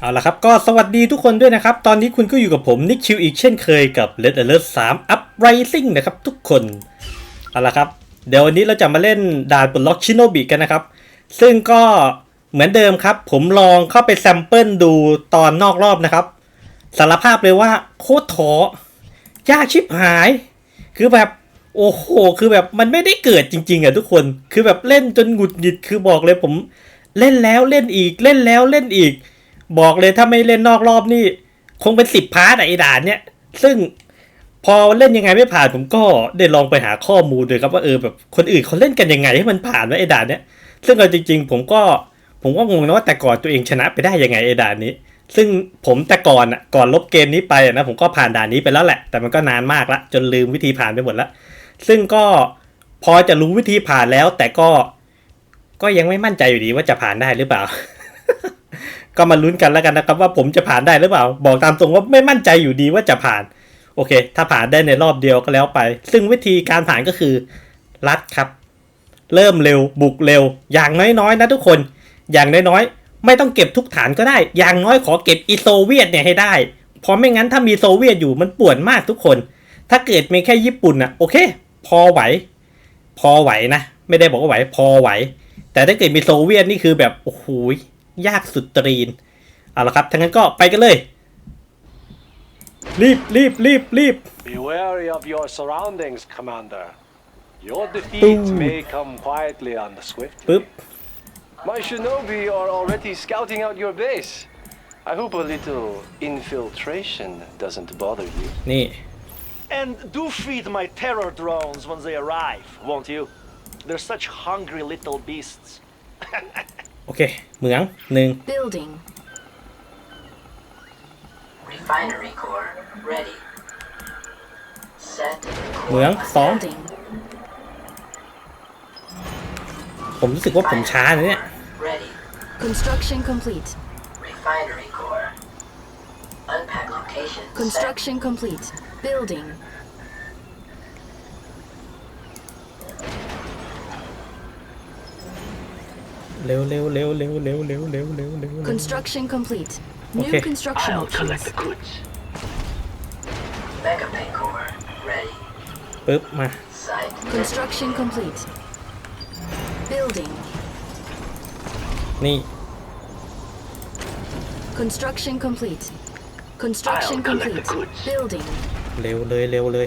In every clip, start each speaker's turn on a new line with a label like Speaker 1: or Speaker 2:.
Speaker 1: เอาละครับ ก็สวัสดีทุกคนด้วยนะครับ ตอนนี้คุณก็อยู่กับผมนิกคิวอีกเช่นเคยกับ Red Alert 3 Uprising นะครับทุกคน เอาละครับ เดี๋ยววันนี้เราจะมาเล่นด่านปลดล็อกชิโนบิกันนะครับ ซึ่งก็เหมือนเดิมครับ ผมลองเข้าไปแซมเปิลดูตอนนอกรอบนะครับ สารภาพเลยว่าโคตรท้อยากชิบหาย คือแบบโอ้โหคือแบบมันไม่ได้เกิดจริงๆอะทุกคน คือแบบเล่นจนหงุดหงิดคือบอกเลยผมเล่นแล้วเล่นอีกเล่นแล้วเล่นอีกบอกเลยถ้าไม่เล่นนอกรอบนี่คงเป็นสิบพาร์ตไอ้ด่านเนี่ย ซึ่งพอเล่นยังไงไม่ผ่าน ผมก็ได้ลองไปหาข้อมูลดูยครับว่าเออแบบคนอื่นเขาเล่นกันยังไงให้มันผ่านไอ้ด่านเนี้ยซึ่งเอาจริง ๆ ผมก็ ผมก็งงนะว่าแต่ก่อนตัวเองชนะไปได้ยังไงไอ้ด่านนี้ซึ่งผมแต่ก่อนอ่ะก่อนลบเกมนี้ไปนะผมก็ผ่านด่านนี้ไปแล้วแหละแต่มันก็นานมากละจนลืมวิธีผ่านไปหมดละ ซึ่งก็พอจะรู้วิธีผ่านแล้ว แต่ก็ก็ยังไม่มั่นใจอยู่ดีว่าจะผ่านได้หรือเปล่าก็มาลุ้นกันแล้วกันนะครับว่าผมจะผ่านได้หรือเปล่า บอกตามตรงว่าไม่มั่นใจอยู่ดีว่าจะผ่าน โอเค ถ้าผ่านได้ในรอบเดียวก็แล้วไป ซึ่งวิธีการผ่านก็คือรัดครับ เริ่มเร็วบุกเร็วอย่างน้อยๆนะทุกคนอย่างน้อยๆ ไม่ต้องเก็บทุกฐานก็ได้ อย่างน้อยขอเก็บอิโซเวียตเนี่ยให้ได้เพราะไม่งั้นถ้ามีโซเวียตอยู่มันปวดมากทุกคน ถ้าเกิดมีแค่ญี่ปุ่นอะโอเค พอไหว พอไหวนะไม่ได้บอกว่าไหวพอไหว แต่ถ้าเกิดมีโซเวียตนี่คือแบบโอ้โหยากสุดตรีนเอาละครับทั้งนั้นก็ไปกันเลยรีบ รีบ รีบรีบ Be wary of your surroundings, Commander. Your defeat may come quietly and swiftly. ปึ๊บ My shinobi are already scouting out your base. I hope a little infiltration doesn't bother you. นี่ And do feed my terror drones when they arrive, won't you? They're such hungry little beasts. โอเค เหมืองหนึ่ง Building. Refinery core ready. Set. เหมืองสอง Building. ผมรู้สึกว่าผมช้านะเนี่ย Ready. Construction complete. Refinery core. Unpack location. Construction complete. Building. เร็วเร็วเร็วเร็วเร็วเร็วเร็วเร็วเร็ว Construction complete. New Okay. construction I'll collect the goods. Mega ready. ปึ๊บมา Site Construction complete. Building. นี่ Construction complete. Construction I'll the complete. goods. Building. เร็วเลยเร็วเลย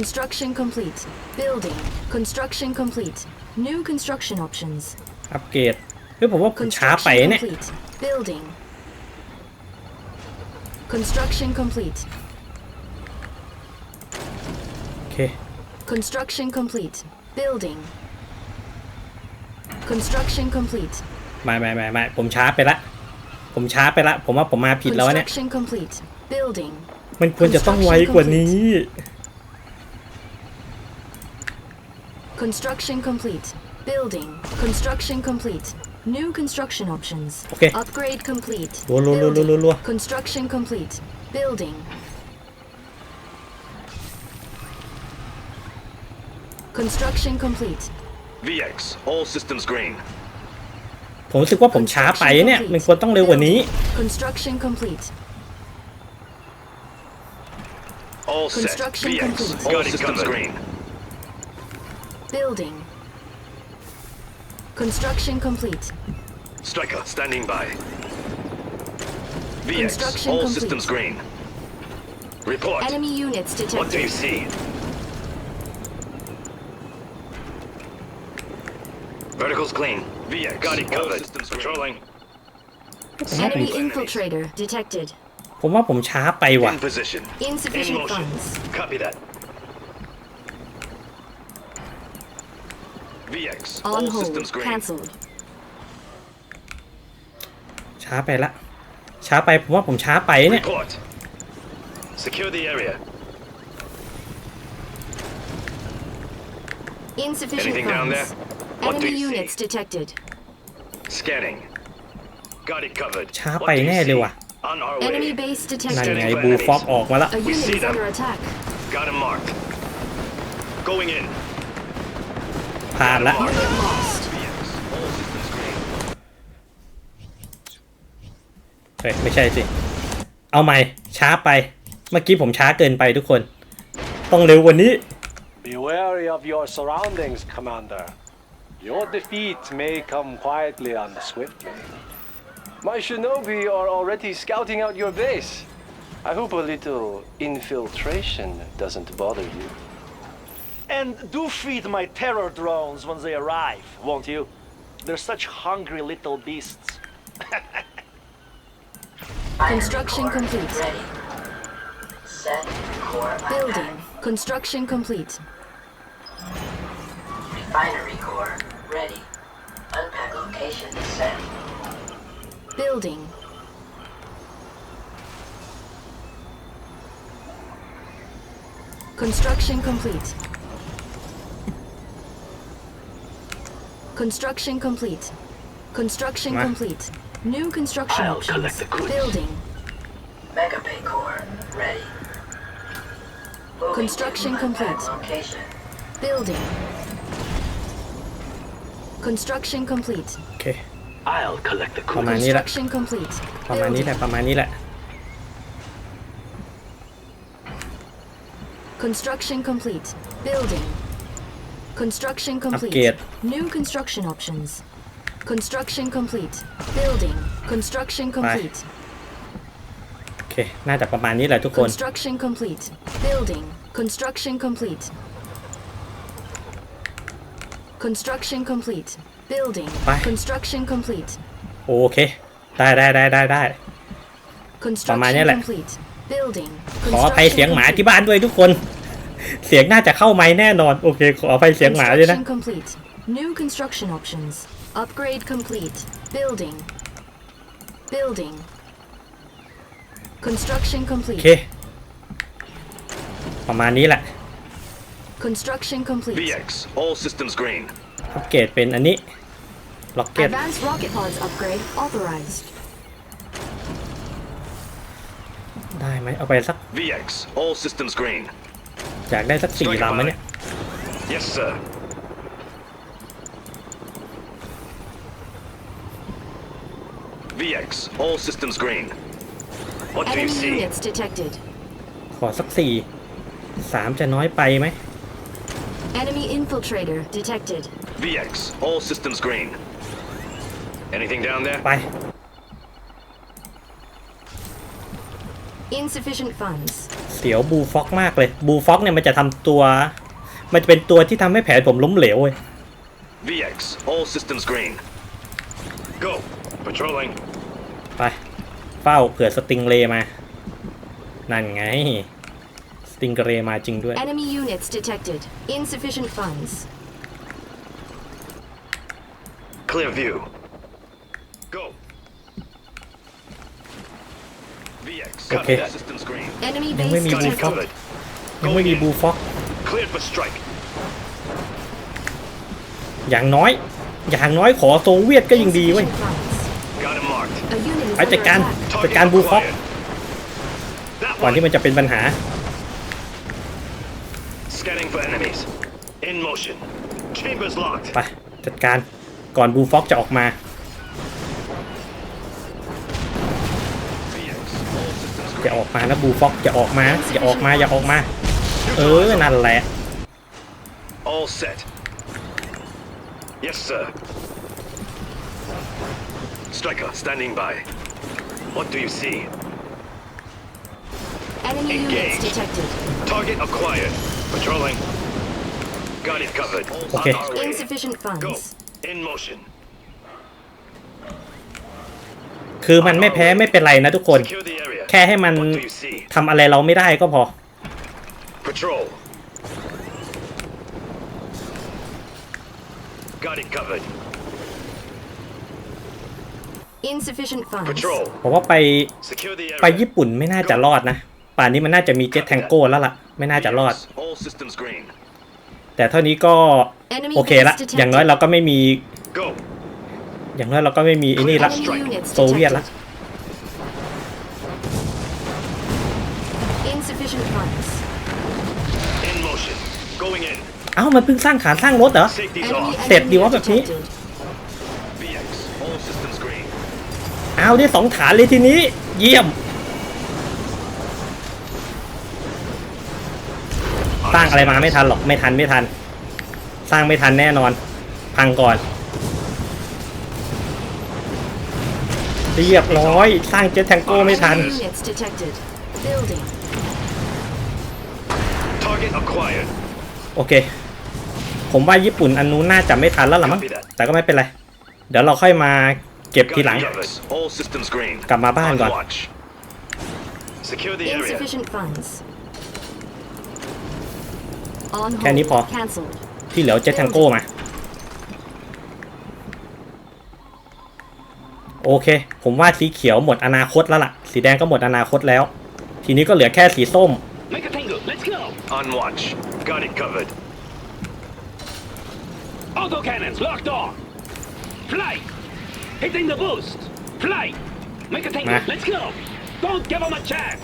Speaker 1: Construction complete. Building. Construction complete. New construction options. อัปเกรดคือผมว่าผมช้าไปเนี่ย c o Building. Construction complete. โอเค Construction complete. Building. Construction complete. ไม่ไม่ไม่ไม่ผมช้าไปละ ผมช้าไปละ ผมว่าผมมาผิดแล้วเนี่ยมันควรจะต้องไวกว่านี้ Construction complete. Building. Construction complete. New construction options. Okay. Upgrade complete. Lua, lua, lua, lua, lua. Construction complete. Building. Construction complete. VX, all systems green. ผมรู้สึกว่าผมช้าไปเนี่ย มันควรต้องเร็วกว่านี้ Construction complete. All set. VX, all systems green. Building. Construction complete. Striker, standing by. VX, all complete. systems green. Report. Enemy units detected. What do you see? Vertical's clean. VX, got it covered. Systems patrolling. Enemy infiltrator detected. ผมว่าผมช้าไปว่ะ In position. Insufficient In funds. Copy that. VX. All hold. systems green. c a n c e l e d ช้าไปละช้าไปผมว่าผมช้าไปเนี่ย Report. Secure the area. Insufficient funds. e r e w h do n e m y o u units see? detected. Scanning. Got it covered. ช้าไปแน่เลยว่ะ Enemy base นั่น detected. ไงบูฟอกออกมาละ We see them. Got h m a r k Going in. ผ่านละเฮ้ยไม่ใช่สิ เอาใหม่ช้าไป เมื่อกี้ผมช้าเกินไปทุกคน ต้องเร็ววันนี้ Be wary of your surroundings, Commander. Your defeat may come quietly and swiftly. My shinobi are already scouting out your base. I hope a little infiltration doesn't bother you. And do feed my terror drones when they arrive, won't you? They're such hungry little beasts. Construction complete. Ready. core. Building. Construction complete. Refinery core. Ready. Unpack location set. Building. Construction complete. Construction complete. Construction complete. New construction I'll options. collect the goods. Building. Mega core ready. Moving construction complete. Location. Building. Construction complete. Okay, I'll collect the ประมาณ Construction complete. Building. Construction complete. Building. Construction complete. Upgrade. New construction options. Construction complete. Building. Construction complete. โอเคน่าจะประมาณนี้แหละทุกคน Construction complete. Building. Construction complete. Construction complete. Building. Construction complete. โอเคได้ได้ได้ได้ได้ประมาณนี้ Construction เสียงน่าจะเข้าไม้แน่นอนโอเคขออภัยเสียงหมาด้วยนะ New construction options. Upgrade complete. Building. Building. Construction complete. โอเคประมาณนี้แหละ Construction complete. VX. All systems green. อัปเกรดเป็นอันนี้ล็อกเก็ต Advanced rocket pods upgrade authorized. ได้ไหมเอาไปสัก VX. All systems green. อยากได้สักสี่ลำไหมเนี่ย Yes sir VX, all systems green. What do you Enemy see? units detected. ขอสักสี่สามจะน้อยไปไหม Enemy infiltrator detected. VX, all systems green. Anything down there? ไป insufficient funds เสียวบูฟ็อกมากเลย บูฟ็อกเนี่ยมันจะทำตัว มันจะเป็นตัวที่ทำให้แผลผมล้มเหลวเว้ย VX all systems green go patrolling ไป เฝ้าเผื่อสติงเลมา นั่นไง สติงเรมาจริงด้วย enemy units detected insufficient funds clear view go โอเคยังไม่มีบูฟ็อกยังไม่มีบูฟอกอย่างน้อย อย่างน้อยขอโซเวียตก็ยังดีเว้ยไปจัดการ จัดการบูฟ็อก ก่อนที่มันจะเป็นปัญหาไปจัดการก่อนบูฟ็อกจะออกมาจะออกมาแล้วบูฟ็อกจะออกมาอย่าออกมาอย่าออกมาเออนั่นแหละ All set. Yes, sir. Striker, standing by. What do you see? Enemy units Engage. detected. Target acquired. Patrolling. Got it covered. Okay. On our way. Insufficient Go. funds. In motion. คือมันไม่แพ้ไม่เป็นไรนะทุกคน Secure the แค่ให้มันทำอะไรเราไม่ได้ก็พอผมว่าไปไปญี่ปุ่นไม่น่าจะรอดนะ ป่านนี้มันน่าจะมีเจ็ตแทงโก้แล้วล่ะ ไม่น่าจะรอด แต่เท่านี้ก็โอเคละ อย่างน้อยเราก็ไม่มี อย่างน้อยเราก็ไม่มีไอ้นี่ละโซเวียตละ s i i n n s In motion. Going in. เอ้ามันเพิ่งสร้างขาสร้างรถเหรอเสร็จดีวะแบบนี้เอาได้สองฐานเลยทีนี้ เยี่ยมสร้างอะไรมาไม่ทันหรอก ไม่ทันไม่ทัน สร้างไม่ทันแน่นอน พังก่อน เรียบร้อย สร้างเจ็ตแทงโก้ไม่ทันโอเค ผมว่าญี่ปุ่นอันนู้นน่าจะไม่ทันแล้วล่ะมั้ง แต่ก็ไม่เป็นไร เดี๋ยวเราค่อยมาเก็บทีหลัง กลับมาบ้านก่อน แค่นี้พอ ที่เหลือเจ็ตทังโก้มา โอเค ผมว่าสีเขียวหมดอนาคตแล้วล่ะ สีแดงก็หมดอนาคตแล้ว ทีนี้ก็เหลือแค่สีส้ม Let's go! On watch. Got it covered. Auto cannons locked on! Fly! Hitting the boost! Fly! Make a tango! Nah. Let's go! Don't give them a chance!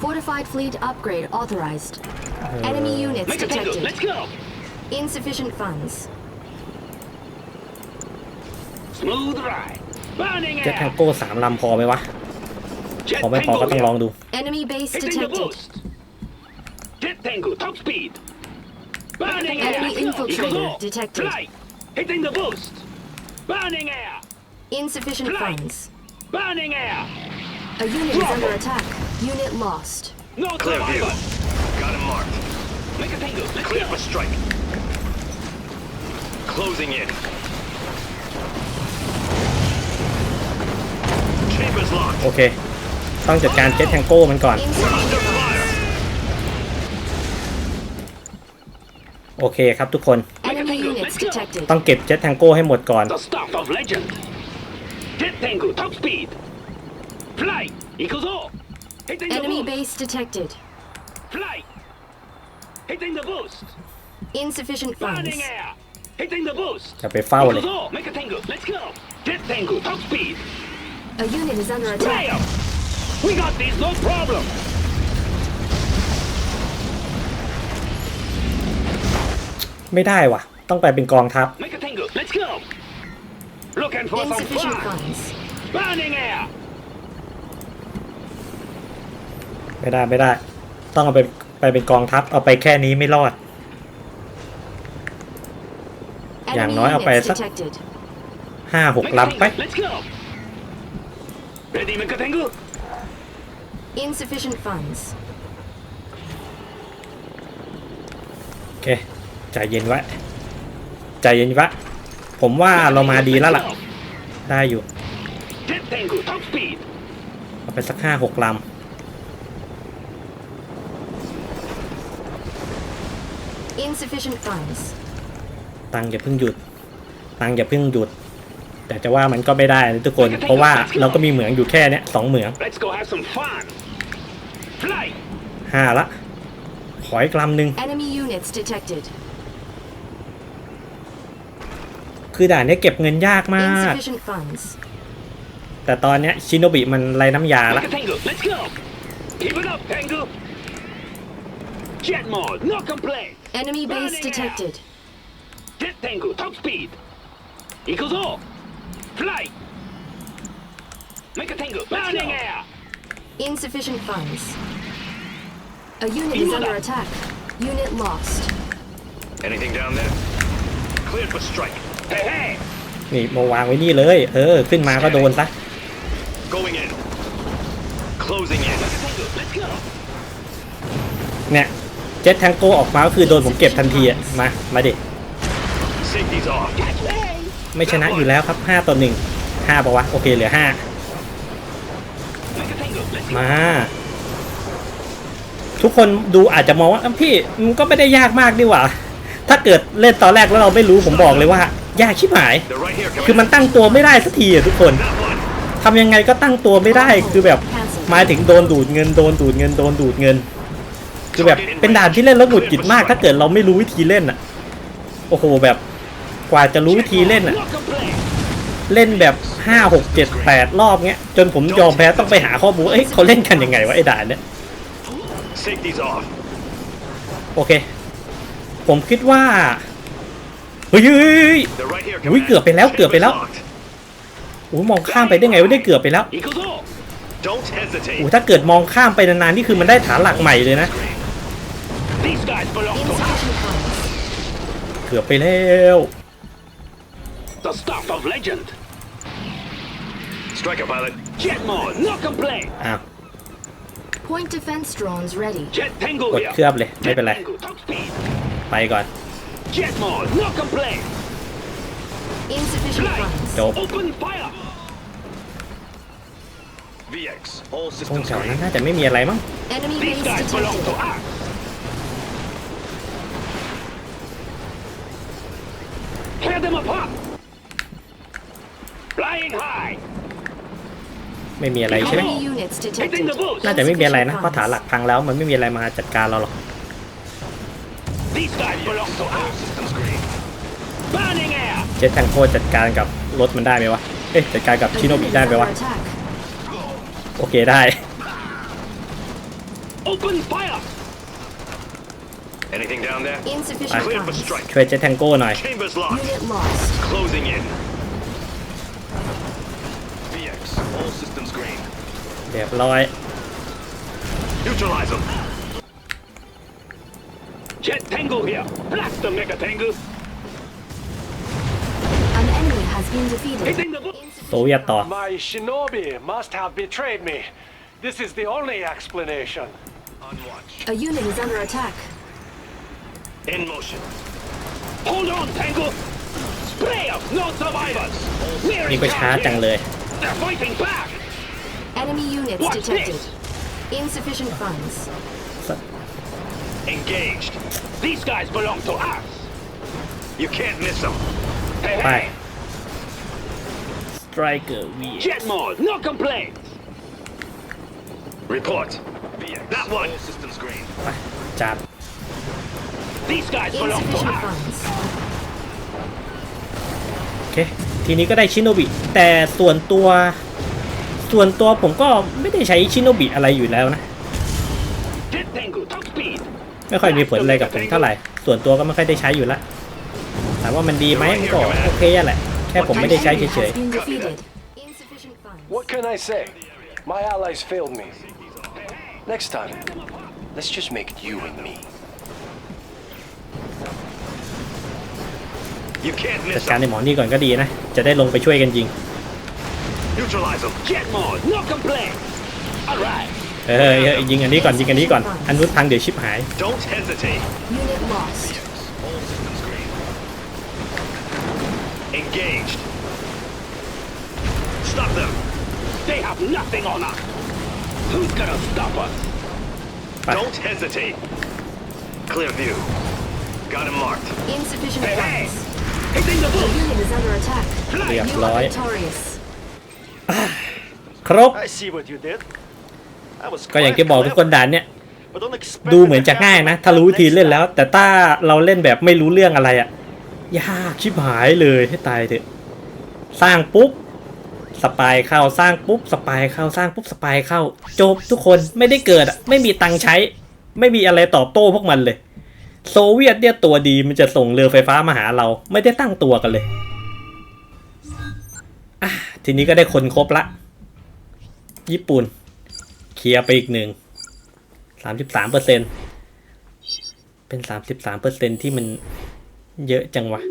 Speaker 1: Fortified fleet upgrade authorized. Uh, Enemy units Make detected. A Let's go! Insufficient funds. Smooth ride. Burning จะแทงโก้สามลำพอไหมวะพอไม่พอก็ต้องลองดู Enemy base detected. Jet Tango, top speed. Burning air. Enemy infiltrator detected. Hitting the boost. Burning air. Insufficient funds. Burning air. A unit is under attack. Unit lost. No Clear view. Got him marked. Make a tango. Clear up for strike. Closing in. Chambers locked. Okay. ต้องจัดการเจ็ตแทงโก้มันก่อนโอเคครับทุกคนต้องเก็บเจ็ตแทงโก้ให้หมดก่อนจะไปเฝ้าเลย We got this, no problem! ไม่ได้ว่ะ ต้องไปเป็นกองทัพไม่ได้ไม่ได้ ต้องเอาไปไปเป็นกองทัพเอาไปแค่นี้ไม่รอด อย่างน้อยเอาไปสักห้าหกลำไป insufficient funds โอเคใจเย็นไว้ใจเย็นไว้ผมว่าเรามาดีแล้วล่ะ ได้อยู่ เอาไปสักห้าหกลำตังอย่าเพิ่งหยุด ตังอย่าเพิ่งหยุด แต่จะว่ามันก็ไม่ได้ทุกคน เพราะว่าเราก็มีเหมืองอยู่แค่เนี้ยสองเหมืองห้าละขอยกลำหนึ่งคือด่านนี้เก็บเงินยากมากแต่ตอนนี้ชินโนบิมันไรน้ำยาละอ A unit is under attack. Unit lost. Anything down there? c l e a r for strike. Hey hey. นี่มวางไว้นี่เลย เออ ขึ้นมาก็โดนซะเนี่ย เจ็ตทังโกออกมาก็คือโดนผมเก็บทันทีอ่ะมามาดิไม่ชนะอยู่แล้วครับ5ต่อหนึ่งห้าปะวะโอเคเหลือห้ามาทุกคนดูอาจจะมองว่าพี่มันก็ไม่ได้ยากมากดีกว่าถ้าเกิดเล่นตอนแรกแล้วเราไม่รู้ผมบอกเลยว่า ยากชิบหาย คือมันตั้งตัวไม่ได้สักทีอ่ะ ทุกคน ทำยังไงก็ตั้งตัวไม่ได้คือแบบมาถึงโดนดูดเงินโดนดูดเงินโดนดูดเงิน คือแบบเป็นด่านที่เล่นแล้วหงุดหงิดมาก ถ้าเกิดเราไม่รู้วิธีเล่นอ่ะ โอ้โหแบบ กว่าจะรู้วิธีเล่นอ่ะ เล่นแบบ5 6 7 8รอบเงี้ย จนผมยอมแพ้ต้องไปหาข้อมูลเอ้ยเขาเล่นกันยังไงวะไอ้ด่านเนี้ยโอเค ผมคิดว่าเฮ้ยเฮ้ย เกือบไปแล้วเกือบไปแล้วโอ้มองข้ามไปได้ไงไม่ได้เกือบไปแล้วโอ้ถ้าเกิดมองข้ามไปนานๆนี่คือมันได้ฐานหลักใหม่เลยนะ เกือบไปแล้วอ่ะ Point defense drones ready. Jet กดเคลือบเลยไม่เป็นไร ไปก่อน Jet mode, no complaint. Insufficient funds. จบ Open fire. VX, all systems แถว green. นั้นน่าจะไม่มีอะไรมั้ง Enemy These base guys belong to detected. us. Tear them apart. Flying high. ไม่มีอะไรใช่ไหมน่าจะไม่มีอะไรนะ เพราะฐานหลักพังแล้วมันไม่มีอะไรมาจัดการเราหรอก เจะตแทงโคจัดการกับรถมันได้ไหมวะเอ๊ะจัดการกับชิโนบิได้ไหมวะ โอเคได้ Anything down there? Insufficient f s ช่วยเจ็ตแทงโก้หน่อย Chambers locked. Unit lost. Closing in. Control systems green. เรียบร้อย Neutralize them. Jet Tango here. Blast the Mega An enemy has been defeated. So yeah, book. My shinobi must have betrayed me. This is the only explanation. A unit is under attack. In motion. Hold on, Tango. Spray up, no survivors. นี่ Nearing ก็ช้า target. They're fighting back! Enemy units detected. This? Insufficient funds. Engaged. These guys belong to us. You can't miss them. Hey, hey. Striker, we. Jet mode, no complaints. Report. That one. All systems green. Tap. These guys belong to us. Funds. Okay. ทีนี้ก็ได้ชินโนบิแต่ส่วนตัวส่วนตัวผมก็ไม่ได้ใช้ชินโนบิอะไรอยู่แล้วนะไม่ค่อยมีผลอะไรกับผมเท่าไหร่ ส่วนตัวก็ไม่ค่อยได้ใช้อยู่ละถามว่ามันดีไหมก็โอเคแหละแค่ผมไม่ได้ใช้เฉยๆ What can I say? My allies failed me. Next time, let's just make it you and me. จัดการในหมอนี่ก่อนก็ดีนะ จะได้ลงไปช่วยกันจริงเออเฮ้ยยิงอันนี้ก่อนยิงอันนี้ก่อนอันนู้นพังเดี๋ยวชิปหายไเรียบร้อยครบก็อย่างที่บอกทุกคนด่านเนี่ยดูเหมือนจะง่ายนะถ้ารู้วิธีเล่นแล้ว แต่ถ้าเราเล่นแบบไม่รู้เรื่องอะไรอะยากชิบหายเลยให้ตายเถอะสร้างปุ๊บสปายเข้าสร้างปุ๊บสปายเข้าสร้างปุ๊บสปายเข้าจบทุกคนไม่ได้เกิดไม่มีตังใช้ ไม่มีอะไรตอบโต้พวกมันเลยโซเวียตเนี่ยตัวดีมันจะส่งเรือไฟฟ้ามาหาเราไม่ได้ตั้งตัวกันเลยอ่ะทีนี้ก็ได้คนครบละญี่ปุ่น เคลียร์ไปอีกหนึ่งสามสิบสามเปอร์เซ็นเป็นสามสิบสามเปอร์เซ็นที่มันเยอะจังวะ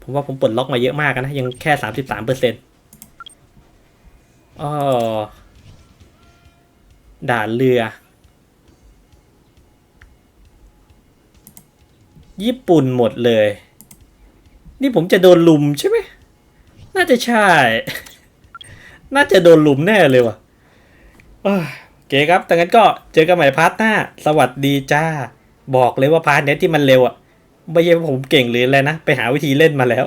Speaker 1: ผมว่าผมปลดล็อกมาเยอะมากนะ ยังแค่สามสิบสามเปอร์เซ็นอ๋อด่านเรือญี่ปุ่นหมดเลย นี่ผมจะโดนลุมใช่ไหม น่าจะใช่ น่าจะโดนลุมแน่เลยว่ะโอเคครับต่งั้นก็เจอกันใหม่พาร์ทหน้า สวัสดีจ้า บอกเลยว่าพาร์ทเนี้ที่มันเร็วอ่ะ ไม่ใช่ผมเก่งหรืออะไรนะ ไปหาวิธีเล่นมาแล้ว